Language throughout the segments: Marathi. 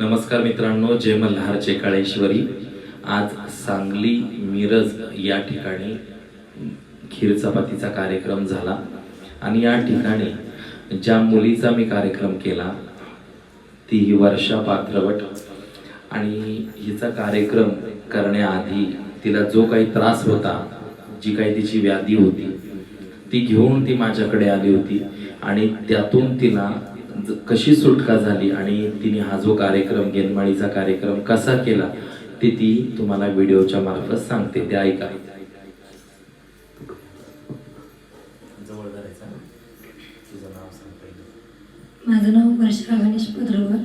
नमस्कार मित्रांनो जय मल्हार काळेश्वरी. आज सांगली मिरज या ठिकाणी खीर चपातीचा कार्यक्रम झाला. आणि या ठिकाणी ज्या मुलीचा मी कार्यक्रम केला ती ही वर्षा पात्रवट आणि हिचा कार्यक्रम करण्याआधी तिला जो काही त्रास होता जी काही तिची व्याधी होती ती घेऊन ती माझ्याकडे आली होती. आणि त्यातून तिला कशी सुटका झाली आणि तिने हा जो कार्यक्रम गेनमाळीचा कार्यक्रम कसा केला ते ती तुम्हाला व्हिडिओच्या मार्फत सांगते. ते ऐका. माझं नाव वर्षा गणेश धरा.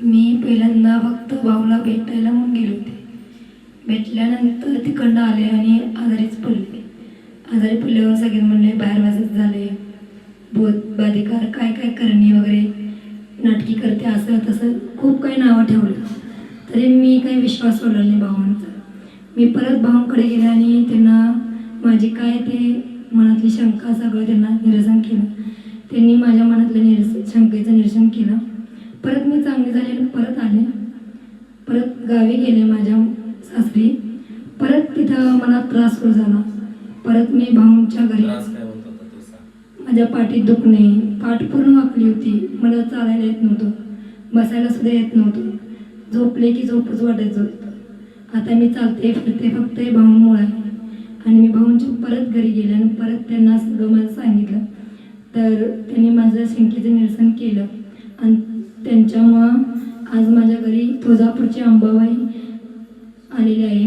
मी पहिल्यांदा फक्त भाऊला भेटायला म्हणून गेले होते. भेटल्यानंतर तिकडनं आले आणि आजारीच पडले. आजारी पडल्यावर सगळे म्हणले बाहेर वाजत झाले. बोध बाधिकार काय काय करणे वगैरे. नाटकी करते असं तसं खूप काही नावं ठेवलं. तरी मी काही विश्वास सोडला नाही भावांचा. मी परत भावांकडे गेले आणि त्यांना माझी काय ते मनातली शंका सगळं त्यांना निरसन केलं. त्यांनी माझ्या मनातलं निरस शंकेचं निरसन केलं. परत मी चांगली झाले परत आले. परत गावी गेले माझ्या सासरी. परत तिथं मला त्रास सुरू झाला. परत मी भाऊंच्या घरी त्रास काय होत होता ते सांग माझ्या पाठीत दुखणे पाठ पूर्ण वाकली होती. मला चालायला येत नव्हतं. बसायला सुद्धा येत नव्हतं. झोपले की झोपच वाटायचं होतं आता मी चालते फिरते फक्त हे भाऊंमुळे. आहे आणि मी भाऊंच्या परत घरी गेले आणि परत त्यांना सगळं मला सांगितलं. तर त्यांनी माझं शंकेचं निरसन केलं. आणि त्यांच्यामुळं आज माझ्या घरी तुळजापूरची अंबाबाई आलेली आहे.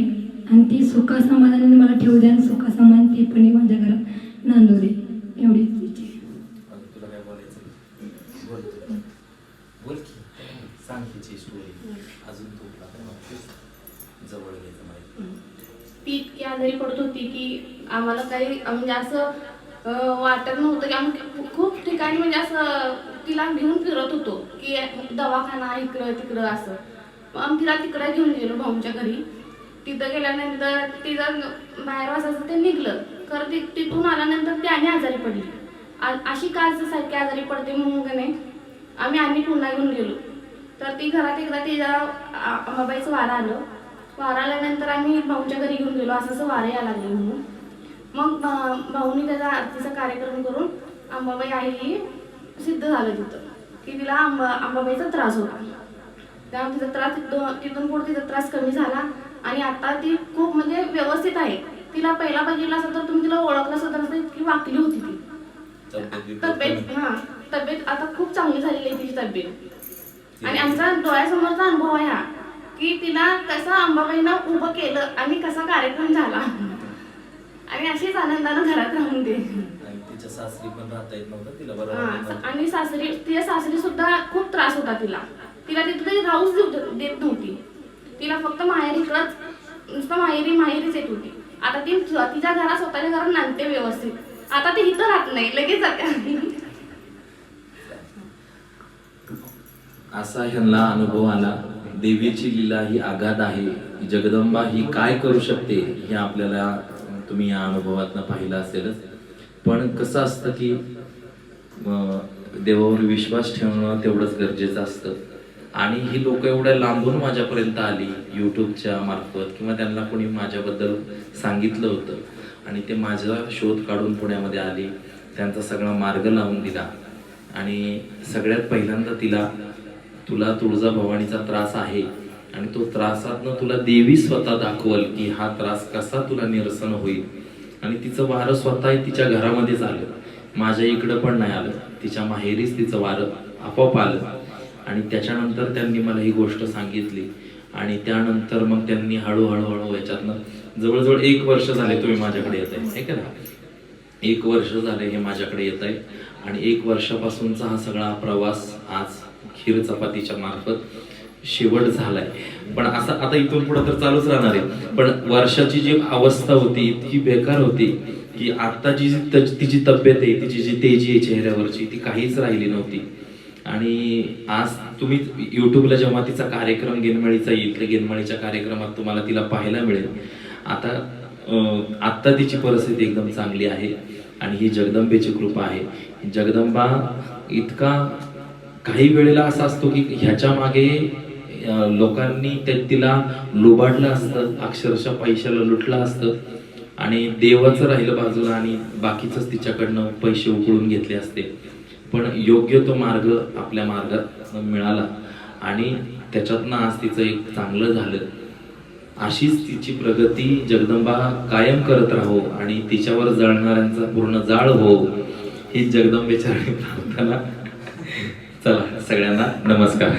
आणि ती सुखा समाधानाने मला ठेवू द्या आणि सुखा समाधान ती पण माझ्या घरात नांदू दे एवढीच तू. इतकी आजारी पडत होती की आम्हाला काही म्हणजे असं वाटत नव्हतं की आम्ही खूप ठिकाणी म्हणजे असं तिला घेऊन फिरत होतो की दवाखाना इकडं तिकडं असं. मग आम्ही तिला तिकडे घेऊन गेलो भाऊंच्या घरी. तिथं गेल्यानंतर तिचं बाहेर वाजायचं ते निघलं. खरं ती तिथून आल्यानंतर ती आणि आजारी पडली. आ- अशी का असं सारखी आजारी पडते म्हणून का नाही आम्ही आणि पुन्हा घेऊन गेलो. तर ती घरात एकदा तिच्या अंबाबाईचं वारं आलं. वारा आल्यानंतर आम्ही भाऊच्या घरी घेऊन गेलो. असं असं वारं यायला लागले म्हणून. मग भाऊनी त्याचा आरतीचा कार्यक्रम करून अंबाबाई आई ही सिद्ध झालं तिथं. की तिला अंबा अंबाबाईचा त्रास होता. त्यामुळे तिचा त्रास तिथून तिथून पुढे तिचा त्रास कमी झाला. आणि आता ती खूप म्हणजे व्यवस्थित आहे. तिला पहिला बघितला असं तर तुम्ही तिला ओळखलं असं तर इतकी वाकली होती ती. तब्येत हा तब्येत आता खूप चांगली झालेली आहे तिची तब्येत. आणि आमचा डोळ्यासमोरचा अनुभव आहे हा की तिला कसं अंबाबाईनं उभं केलं आणि कसा कार्यक्रम झाला. आणि अशीच आनंदानं घरात राहून दे. तिच्या सासरी पण राहता येत नव्हतं तिला बरं वाटत नव्हतं. आणि सासरी तिच्या सासरी सुद्धा खूप त्रास होता तिला. तिला तिथे राहूच देत नव्हती. तिला फक्त माहेर इकडंच नुसतं माहेरी माहेरीच येत होती. आता ती तिच्या घरात स्वतःच्या घरात नांदते व्यवस्थित. आता ती इथं राहत नाही लगेच जाते. असा ह्यांना अनुभव आला. देवीची लीला ही आघात आहे. जगदंबा ही काय करू शकते हे आपल्याला तुम्ही या अनुभवातनं पाहिलं असेलच. पण कसं असतं की देवावर विश्वास ठेवणं तेवढंच गरजेचं असतं. आणि ही लोक एवढ्या लांबून माझ्यापर्यंत आली यूट्यूबच्या मार्फत किंवा त्यांना कोणी माझ्याबद्दल सांगितलं होतं. आणि ते माझा शोध काढून पुण्यामध्ये आली. त्यांचा सगळा मार्ग लावून दिला. आणि सगळ्यात पहिल्यांदा तिला तुला तुळजाभवानीचा त्रास आहे. आणि तो त्रासातनं तुला देवी स्वतः दाखवल की हा त्रास कसा तुला निरसन होईल. आणि तिचं वारं स्वतः तिच्या घरामध्येच आलं माझ्या इकडं पण नाही आलं. तिच्या माहेरीच तिचं वारं आपोआप आलं. आणि त्याच्यानंतर त्यांनी मला ही गोष्ट सांगितली. आणि त्यानंतर मग त्यांनी हळूहळू हळू याच्यातनं जवळजवळ एक वर्ष झाले तुम्ही माझ्याकडे येत आहे. का ना? एक वर्ष झाले हे माझ्याकडे येत आहे. आणि एक वर्षापासूनचा हा सगळा प्रवास आज खीर चपातीच्या मार्फत शेवट झालाय. पण असं आता इथून पुढे तर चालूच राहणार आहे. पण वर्षाची जी अवस्था होती इतकी बेकार होती की आत्ताची जी तिची तब्येत आहे तिची जी तेजी आहे चेहऱ्यावरची ती काहीच राहिली नव्हती. आणि आज तुम्ही युट्यूबला जेव्हा तिचा कार्यक्रम गेनमाळीचा येईल त्या गेनमाळीच्या कार्यक्रमात तुम्हाला तिला पाहायला मिळेल. आता आत्ता तिची परिस्थिती एकदम चांगली आहे आणि ही जगदंबेची कृपा आहे. जगदंबा इतका काही वेळेला असा असतो की ह्याच्या मागे लोकांनी ते तिला लुबाडलं असतं अक्षरशः पैशाला लुटलं असतं आणि देवाचं राहिलं बाजूला आणि बाकीचंच तिच्याकडनं पैसे उकळून घेतले असते. पण योग्य तो मार्ग आपल्या मार्गात मिळाला. आणि त्याच्यातनं आज तिचं एक चांगलं झालं. अशीच तिची प्रगती जगदंबा कायम करत राहो आणि तिच्यावर जळणाऱ्यांचा पूर्ण जाळ हो ही जगदंबेच्या प्रार्थना. चला सगळ्यांना नमस्कार.